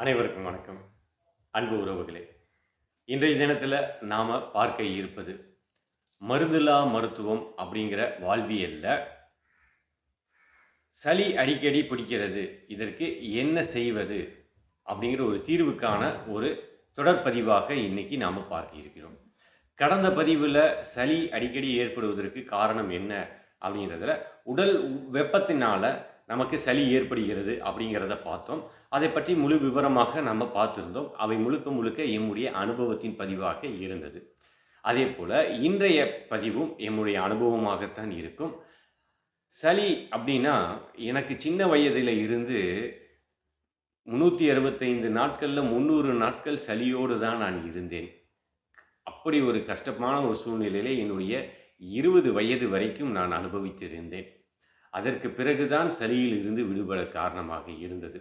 அனைவருக்கும் வணக்கம். அன்பு உறவுகளே இன்றைய தினத்தில் நாம் பார்க்க இருப்பது மருந்துலா மருத்துவம் அப்படிங்கிற வாழ்வியல்ல சளி அடிக்கடி பிடிக்கிறது இதற்கு என்ன செய்வது அப்படிங்கிற ஒரு தீர்வுக்கான ஒரு தொடர்பதிவாக இன்னைக்கு நாம் பார்க்க இருக்கிறோம். கடந்த பதிவில் சளி அடிக்கடி ஏற்படுவதற்கு காரணம் என்ன அப்படிங்கிறதுல உடல் வெப்பத்தினால நமக்கு சளி ஏற்படுகிறது அப்படிங்கிறத பார்த்தோம். அதை பற்றி முழு விவரமாக நம்ம பார்த்துருந்தோம். அவை முழுக்க முழுக்க எம்முடைய அனுபவத்தின் பதிவாக இருந்தது. அதே போல் இன்றைய பதிவும் எம்முடைய அனுபவமாகத்தான் இருக்கும். சளி அப்படின்னா எனக்கு சின்ன வயதில் இருந்து முந்நூற்றி அறுபத்தைந்து நாட்களில் முந்நூறு நாட்கள் சளியோடு தான் நான் இருந்தேன். அப்படி ஒரு கஷ்டமான ஒரு சூழ்நிலையில் என்னுடைய இருபது வயது வரைக்கும் நான் அனுபவித்திருந்தேன். அதற்கு பிறகுதான் சளியில் இருந்து விடுபட காரணமாக இருந்தது.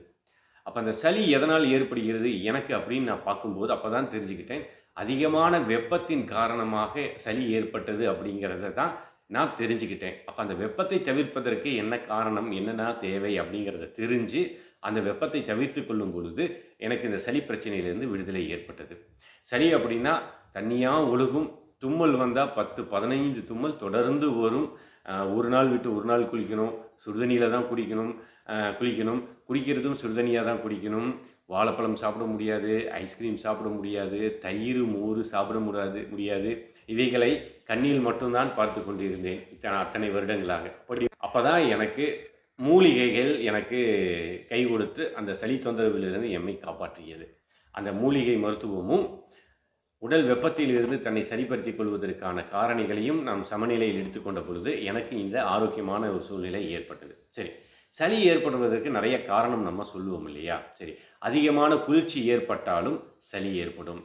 அப்போ அந்த சளி எதனால் ஏற்படுகிறது எனக்கு அப்படின்னு நான் பார்க்கும்போது அப்போ தான் தெரிஞ்சுக்கிட்டேன். அதிகமான வெப்பத்தின் காரணமாக சளி ஏற்பட்டது அப்படிங்கிறத தான் நான் தெரிஞ்சுக்கிட்டேன். அப்போ அந்த வெப்பத்தை தவிர்ப்பதற்கு என்ன காரணம் என்னென்ன தேவை அப்படிங்கிறத தெரிஞ்சு அந்த வெப்பத்தை தவிர்த்து கொள்ளும் பொழுது எனக்கு இந்த சளி பிரச்சனையிலேருந்து விடுதலை ஏற்பட்டது. சளி அப்படின்னா தண்ணியாக ஒழுகும் தும்மல் வந்தால் பத்து பதினைந்து தும்மல் தொடர்ந்து வரும். ஒரு நாள் விட்டு ஒரு நாள் குளிக்கணும். சுடுதண்ணியில் தான் குடிக்கணும். குளிக்கணும். குடிக்கிறதும் சுடுதண்ணியாக தான் குடிக்கணும். வாழைப்பழம் சாப்பிட முடியாது. ஐஸ்கிரீம் சாப்பிட முடியாது. தயிர் மோர் சாப்பிட முடியாது முடியாது. இவைகளை கண்ணில் மட்டும்தான் பார்த்து கொண்டிருந்தேன். இத்தனை அத்தனை வருடங்களாக. அப்படி அப்போ தான் எனக்கு மூலிகைகள் எனக்கு கை கொடுத்து அந்த சளி தொந்தரவிலிருந்து எம்மை காப்பாற்றியது. அந்த மூலிகை மருத்துவமும் உடல் வெப்பத்தில் இருந்து தன்னை சரிப்படுத்திக் கொள்வதற்கான காரணிகளையும் நாம் சமநிலையில் எடுத்துக்கொண்ட பொழுது எனக்கு இந்த ஆரோக்கியமான ஒரு சூழ்நிலை ஏற்பட்டது. சரி சளி ஏற்படுவதற்கு நிறைய காரணம் நம்ம சொல்லுவோம் இல்லையா? சரி அதிகமான குளிர்ச்சி ஏற்பட்டாலும் சளி ஏற்படும்.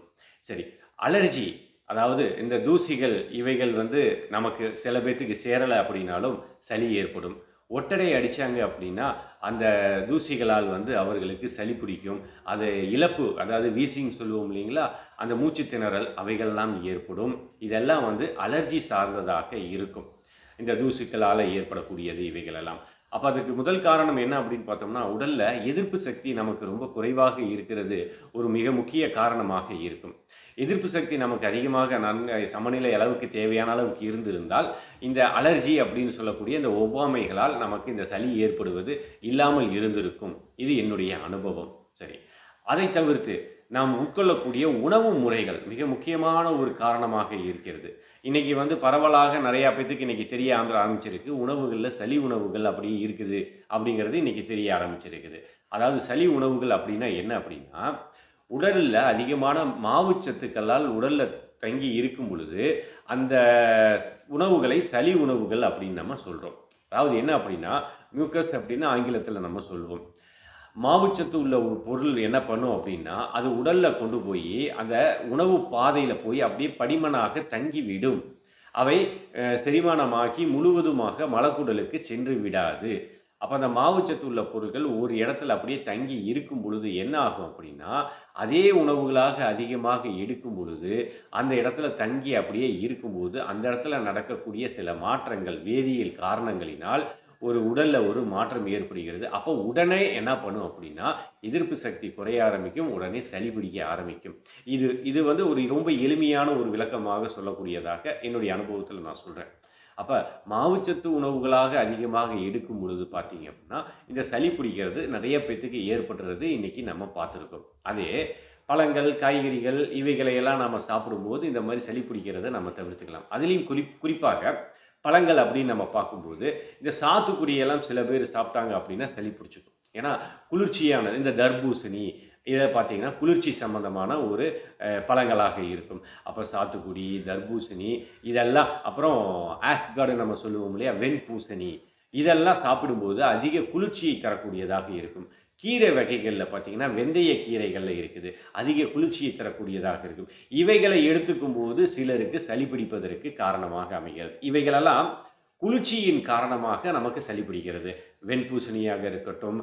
சரி அலர்ஜி அதாவது இந்த தூசிகள் இவைகள் வந்து நமக்கு சில பேர்த்துக்கு சேரலை அப்படின்னாலும் சளி ஏற்படும். ஒட்டடை அடித்தாங்க அப்படின்னா அந்த தூசிகளால் வந்து அவர்களுக்கு சளி பிடிக்கும். அது இழப்பு அதாவது வீசிங் சொல்லுவோம் இல்லைங்களா? அந்த மூச்சு திணறல் அவைகள்லாம் ஏற்படும். இதெல்லாம் வந்து அலர்ஜி சார்ந்ததாக இருக்கும். இந்த தூசுக்களால் ஏற்படக்கூடியது இவைகளெல்லாம். அப்போ அதுக்கு முதல் காரணம் என்ன அப்படின்னு பார்த்தோம்னா உடலில் எதிர்ப்பு சக்தி நமக்கு ரொம்ப குறைவாக இருக்கிறது ஒரு மிக முக்கிய காரணமாக இருக்கும். எதிர்ப்பு சக்தி நமக்கு அதிகமாக நன்கு சமநிலை அளவுக்கு தேவையான அளவுக்கு இருந்திருந்தால் இந்த அலர்ஜி அப்படின்னு சொல்லக்கூடிய இந்த ஒவ்வாமைகளால் நமக்கு இந்த சளி ஏற்படுவது இல்லாமல் இருந்திருக்கும். இது என்னுடைய அனுபவம். சரி. அதை தவிர்த்து நாம் உட்கொள்ளக்கூடிய உணவு முறைகள் மிக முக்கியமான ஒரு காரணமாக இருக்கிறது. இன்னைக்கு வந்து பரவலாக நிறையா பேத்துக்கு இன்னைக்கு தெரிய ஆர- ஆரம்பிச்சிருக்கு. உணவுகளில் சளி உணவுகள் அப்படி இருக்குது அப்படிங்கிறது இன்னைக்கு தெரிய ஆரம்பிச்சிருக்குது. அதாவது சளி உணவுகள் அப்படின்னா என்ன அப்படின்னா உடலில் அதிகமான மாவுச்சத்துக்களால் உடலில் தங்கி இருக்கும் பொழுது அந்த உணவுகளை சளி உணவுகள் அப்படின்னு நம்ம சொல்கிறோம் அதாவது என்ன அப்படின்னா மியூக்கஸ் அப்படின்னு ஆங்கிலத்தில் நம்ம சொல்லுவோம் மாவுச்சத்து உள்ள ஒரு பொருள் என்ன பண்ணும் அப்படின்னா அது உடலில் கொண்டு போய் அந்த உணவு பாதையில் போய் அப்படியே படிமனாக தங்கி விடும் அவை செரிமானமாகி முழுவதுமாக மலக்குடலுக்கு சென்று விடாது. அப்போ அந்த மாவுச்சத்து உள்ள பொருட்கள் ஒரு இடத்துல அப்படியே தங்கி இருக்கும் பொழுது என்ன ஆகும் அப்படின்னா அதே உணவுகளாக அதிகமாக எடுக்கும் பொழுது அந்த இடத்துல தங்கி அப்படியே இருக்கும்போது அந்த இடத்துல நடக்கக்கூடிய சில மாற்றங்கள் வேதியியல் காரணங்களினால் ஒரு உடலில் ஒரு மாற்றம் ஏற்படுகிறது. அப்போ உடனே என்ன பண்ணும் அப்படின்னா எதிர்ப்பு சக்தி குறைய ஆரம்பிக்கும் உடனே சளி பிடிக்க ஆரம்பிக்கும். இது இது வந்து ஒரு ரொம்ப எளிமையான ஒரு விளக்கமாக சொல்லக்கூடியதாக என்னுடைய அனுபவத்தில் நான் சொல்கிறேன் அப்போ மாவுச்சத்து உணவுகளாக அதிகமாக எடுக்கும் பொழுது பார்த்தீங்க அப்படின்னா இந்த சளி பிடிக்கிறது நிறைய பேத்துக்கு ஏற்படுறது இன்னைக்கு நம்ம பார்த்துருக்கோம் அதே பழங்கள் காய்கறிகள் இவைகளை எல்லாம் நம்ம சாப்பிடும்போது இந்த மாதிரி சளி பிடிக்கிறத நம்ம தவிர்த்துக்கலாம். அதுலேயும் குறி குறிப்பாக பழங்கள் அப்படின்னு நம்ம பார்க்கும்போது இந்த சாத்துக்குடியெல்லாம் சில பேர் சாப்பிட்டாங்க அப்படின்னா சளி பிடிச்சிக்கும். ஏன்னா குளிர்ச்சியானது இந்த தர்பூசணி இதை பார்த்தீங்கன்னா குளிர்ச்சி சம்பந்தமான ஒரு பழங்களாக இருக்கும். அப்போ சாத்துக்குடி தர்பூசணி இதெல்லாம் அப்புறம் ஆஸ்கார்டு நம்ம சொல்லுவோம் இல்லையா வெண்பூசணி இதெல்லாம் சாப்பிடும்போது அதிக குளிர்ச்சியை தரக்கூடியதாக இருக்கும். கீரை வகைகளில் பார்த்தீங்கன்னா வெந்தய கீரைகளில் இருக்குது. அதிக குளிர்ச்சியை தரக்கூடியதாக இருக்கும். இவைகளை எடுத்துக்கும் போது சிலருக்கு சளி பிடிப்பதற்கு காரணமாக அமைகிறது. இவைகளெல்லாம் குளிர்ச்சியின் காரணமாக நமக்கு சளி பிடிக்கிறது. வெண்பூசணியாக இருக்கட்டும்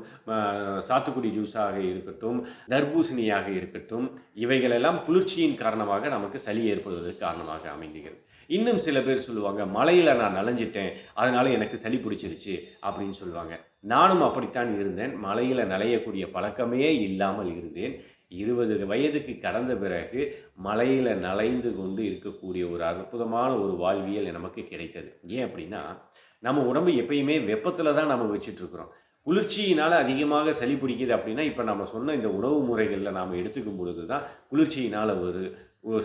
சாத்துக்குடி ஜூஸாக இருக்கட்டும் தர்பூசணியாக இருக்கட்டும் இவைகளெல்லாம் குளிர்ச்சியின் காரணமாக நமக்கு சளி ஏற்படுவதற்கு காரணமாக அமைந்துகிறது. இன்னும் சில பேர் சொல்லுவாங்க மழையில் நான் நனைஞ்சிட்டேன் அதனால எனக்கு சளி பிடிச்சிருச்சு அப்படின்னு சொல்லுவாங்க. நானும் அப்படித்தான் இருந்தேன். மலையில் நனையக்கூடிய பழக்கமே இல்லாமல் இருந்தேன். இருபது வயதுக்கு கடந்த பிறகு மலையில் நலைந்து கொண்டு இருக்கக்கூடிய ஒரு அற்புதமான ஒரு வாழ்வியல் நமக்கு கிடைத்தது. ஏன் அப்படின்னா நம்ம உடம்பு எப்பயுமே வெப்பத்தில் தான் நம்ம வச்சிட்ருக்குறோம் குளிர்ச்சியினால் அதிகமாக சளி பிடிக்குது அப்படின்னா இப்போ நம்ம சொன்ன இந்த உணவு முறைகளில் நாம் எடுத்துக்கும் பொழுது தான் குளிர்ச்சியினால் வரும் ஒரு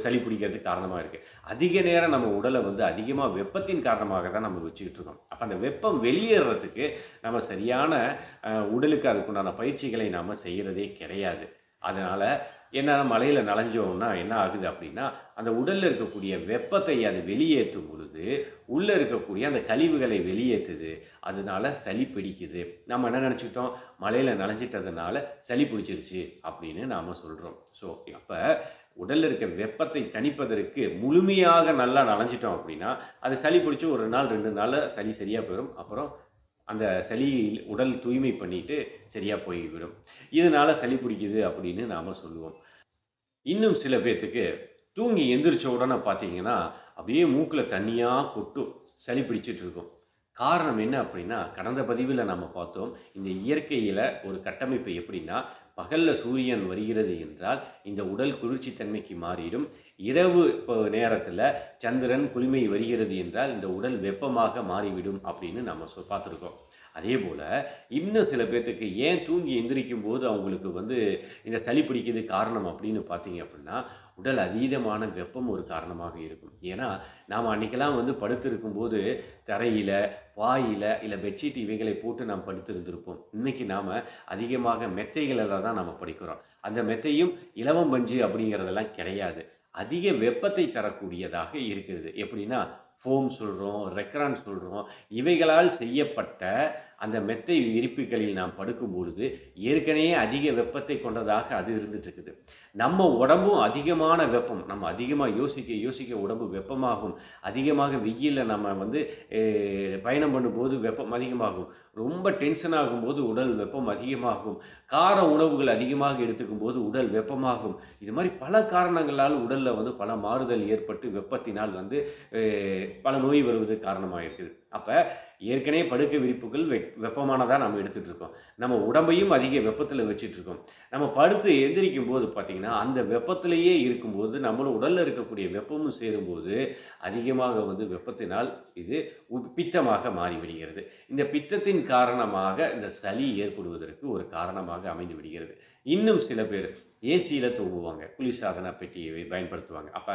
சளி பிடிக்கிறதுக்கு காரணமாக இருக்குது அதிக நேரம் நம்ம உடலை வந்து அதிகமாக வெப்பத்தின் காரணமாக தான் நம்ம வச்சுக்கிட்டு இருக்கோம். அப்போ அந்த வெப்பம் வெளியேறதுக்கு நம்ம சரியான உடலுக்கு அதுக்குண்டான பயிற்சிகளை நாம் செய்கிறதே கிடையாது. அதனால் என்ன மலையில் நனைஞ்சோம்னா என்ன ஆகுது அப்படின்னா அந்த உடலில் இருக்கக்கூடிய வெப்பத்தை அது வெளியேற்றும் பொழுது உள்ளே இருக்கக்கூடிய அந்த கழிவுகளை வெளியேற்றுது. அதனால சளி பிடிக்குது. நம்ம என்ன நினச்சிக்கிட்டோம்? மலையில் நனைஞ்சிட்டதுனால சளி பிடிச்சிருச்சு அப்படின்னு நாம் சொல்கிறோம் ஸோ அப்போ உடலில் இருக்க வெப்பத்தை தணிப்பதற்கு முழுமையாக நல்லா நனைஞ்சிட்டோம் அப்படின்னா அது சளி பிடிச்சி ஒரு நாள் ரெண்டு நாளில் சளி சரியாக போயிடும் அப்புறம் அந்த சளி உடல் தூய்மை பண்ணிட்டு சரியாக போய்விடும். இதனால சளி பிடிக்குது அப்படின்னு நாம் சொல்லுவோம். இன்னும் சில பேர்த்துக்கு தூங்கி எந்திரிச்ச உடனே பார்த்தீங்கன்னா அப்படியே மூக்கில் தண்ணியாக கொட்டும் சளி பிடிச்சிட்டு இருக்கும். காரணம் என்ன அப்படின்னா கடந்த பதிவில் நம்ம பார்த்தோம் இந்த இயற்கையில் ஒரு கட்டமைப்பு எப்படின்னா பகலில் சூரியன் வருகிறது என்றால் இந்த உடல் குளிர்ச்சி தன்மைக்கு மாறிடும். இரவு இப்போ நேரத்தில் சந்திரன் குளிமை வருகிறது என்றால் இந்த உடல் வெப்பமாக மாறிவிடும் அப்படின்னு நம்ம சொ பார்த்துருக்கோம். அதே போல் இன்னும் சில பேர்த்துக்கு ஏன் தூங்கி எந்திரிக்கும் போது அவங்களுக்கு வந்து இந்த சளி பிடிக்கிறது காரணம் அப்படின்னு பார்த்தீங்க அப்படின்னா உடல் அதீதமான வெப்பம் ஒரு காரணமாக இருக்கும். ஏன்னா நாம் அன்றைக்கெல்லாம் வந்து படுத்திருக்கும் போது தரையில் வாயில் இல்லை பெட்ஷீட் இவைகளை போட்டு நாம் படுத்திருந்திருப்போம். இன்னைக்கு நாம் அதிகமாக மெத்தைகளில் தான் நாம் படிக்கிறோம். அந்த மெத்தையும் இலவம் பஞ்சு அப்படிங்கிறதெல்லாம் கிடையாது. அதிக வெப்பத்தை தரக்கூடியதாக இருக்கிறது. எப்படின்னா ஃபோம் சொல்கிறோம் ரெக்ரான் சொல்கிறோம் இவைகளால் செய்யப்பட்ட அந்த மெத்தை விரிப்புகளில் நாம் படுக்கும் பொழுது ஏற்கனவே அதிக வெப்பத்தை கொண்டதாக அது இருந்துட்டு இருக்குது நம்ம உடம்பும் அதிகமான வெப்பம் நம்ம அதிகமாக யோசிக்க யோசிக்க உடம்பு வெப்பமாகும். அதிகமாக வெயிலில் நம்ம வந்து பயணம் பண்ணும்போது வெப்பம் அதிகமாகும். ரொம்ப டென்ஷன் ஆகும்போது உடல் வெப்பம் அதிகமாகும். கார உணவுகள் அதிகமாக எடுத்துக்கும் போது உடல் வெப்பமாகும். இது மாதிரி பல காரணங்களால் உடலில் வந்து பல மாறுதல் ஏற்பட்டு வெப்பத்தினால் வந்து பல நோய் வருவது காரணமாக இருக்குது அப்போ ஏற்கனவே படுக்கை விரிப்புகள் வெ வெப்பமானதாக நம்ம எடுத்துகிட்டு இருக்கோம் நம்ம உடம்பையும் அதிக வெப்பத்தில் வச்சிட்ருக்கோம் நம்ம படுத்து எந்திரிக்கும் போது பார்த்திங்கன்னா அந்த வெப்பத்திலேயே இருக்கும்போது நம்மளோட உடலில் இருக்கக்கூடிய வெப்பமும் சேரும்போது அதிகமாக வந்து வெப்பத்தினால் இது உ- பித்தமாக மாறிவிடுகிறது இந்த பித்தத்தின் காரணமாக இந்த சளி ஏற்படுவதற்கு ஒரு காரணமாக அமைந்து விடுகிறது. இன்னும் சில பேர் ஏசியில் தூங்குவாங்க குளிர்சாதன பெட்டியை பயன்படுத்துவாங்க. அப்போ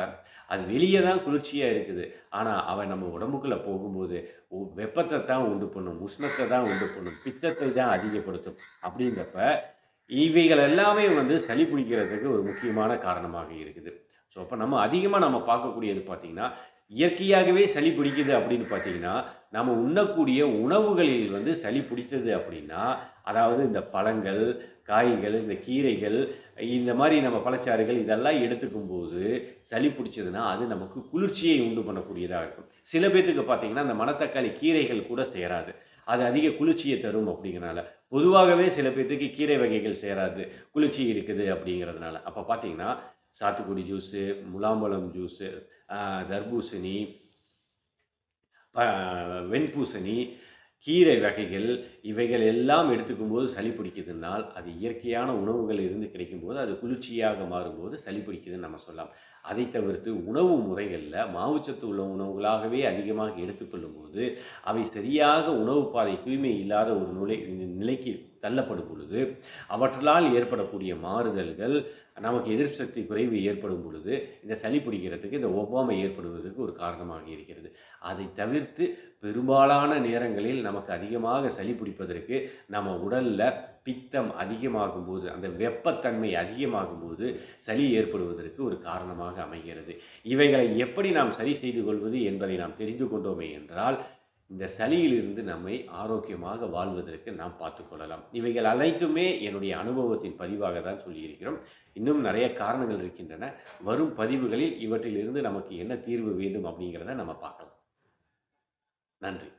அது வெளியே தான் குளிர்ச்சியாக இருக்குது. ஆனால் அவன் நம்ம உடம்புக்குள்ளே போகும்போது உ- வெப்பத்தை தான் உண்டு பண்ணும் உஷ்ணத்தை தான் உண்டு பண்ணும் பித்தத்தை தான் அதிகப்படுத்தும் அப்படிங்கிறப்ப இவைகள் எல்லாமே வந்து சளி பிடிக்கிறதுக்கு ஒரு முக்கியமான காரணமாக இருக்குது. ஸோ அப்போ நம்ம அதிகமாக நம்ம பார்க்கக்கூடியது பார்த்திங்கன்னா இயற்கையாகவே சளி பிடிக்குது அப்படின்னு பார்த்தீங்கன்னா நம்ம உண்ணக்கூடிய உணவுகளில் வந்து சளி பிடித்தது அப்படின்னா அதாவது இந்த பழங்கள் காய்கள் இந்த கீரைகள் இந்த மாதிரி நம்ம பழச்சாறுகள் இதெல்லாம் எடுத்துக்கும் போது சளி பிடிச்சதுன்னா அது நமக்கு குளிர்ச்சியை உண்டு பண்ணக்கூடியதாக இருக்கும். சில பேர்த்துக்கு பார்த்தீங்கன்னா அந்த மணத்தக்காளி கீரைகள் கூட சேராது. அது அதிக குளிர்ச்சியை தரும் அப்படிங்கிறனால. பொதுவாகவே சில பேர்த்துக்கு கீரை வகைகள் சேராது. குளிர்ச்சி இருக்குது அப்படிங்கிறதுனால. அப்போ பார்த்தீங்கன்னா சாத்துக்குடி ஜூஸு முலாம்பழம் ஜூஸு தர்பூசணி ப- வெண்பூசணி கீரை வகைகள் இவைகள் எல்லாம் எடுத்துக்கும்போது சளி பிடிக்குதுன்னால் அது இயற்கையான உணவுகள் இருந்து கிடைக்கும்போது அது குளிர்ச்சியாக மாறும்போது சளி பிடிக்குதுன்னு நம்ம சொல்லலாம். அதை தவிர்த்து உணவு முறைகளில் மாவுச்சத்து உள்ள உணவுகளாகவே அதிகமாக எடுத்துக்கொள்ளும்போது அவை சரியாக உணவு பாதை தூய்மை இல்லாத ஒரு நிலை நிலைக்கு தள்ளப்படும் பொழுது அவற்றால் ஏற்படக்கூடிய மாறுதல்கள் நமக்கு எதிர்சக்தி சக்தி குறைவு ஏற்படும் பொழுது இந்த சளி பிடிக்கிறதுக்கு இந்த ஒவ்வாமை ஏற்படுவதற்கு ஒரு காரணமாக இருக்கிறது. அதை தவிர்த்து பெரும்பாலான நேரங்களில் நமக்கு அதிகமாக சளி பிடிப்பதற்கு நம்ம உடலில் பித்தம் அதிகமாகும் போது அந்த வெப்பத்தன்மை அதிகமாகும் போது சளி ஏற்படுவதற்கு ஒரு காரணமாக அமைகிறது. இவைகளை எப்படி நாம் சரி செய்து கொள்வது என்பதை நாம் தெரிந்து கொண்டோமே என்றால் இந்த சளியிலிருந்து நம்மை ஆரோக்கியமாக வாழ்வதற்கு நாம் பார்த்துக்கொள்ளலாம். இவைகள் அனைத்துமே என்னுடைய அனுபவத்தின் பதிவாக தான் சொல்லியிருக்கிறோம். இன்னும் நிறைய காரணங்கள் இருக்கின்றன. வரும் பதிவுகளில் இவற்றிலிருந்து நமக்கு என்ன தீர்வு வேண்டும் அப்படிங்கிறத நம்ம பார்க்கலாம். நன்றி.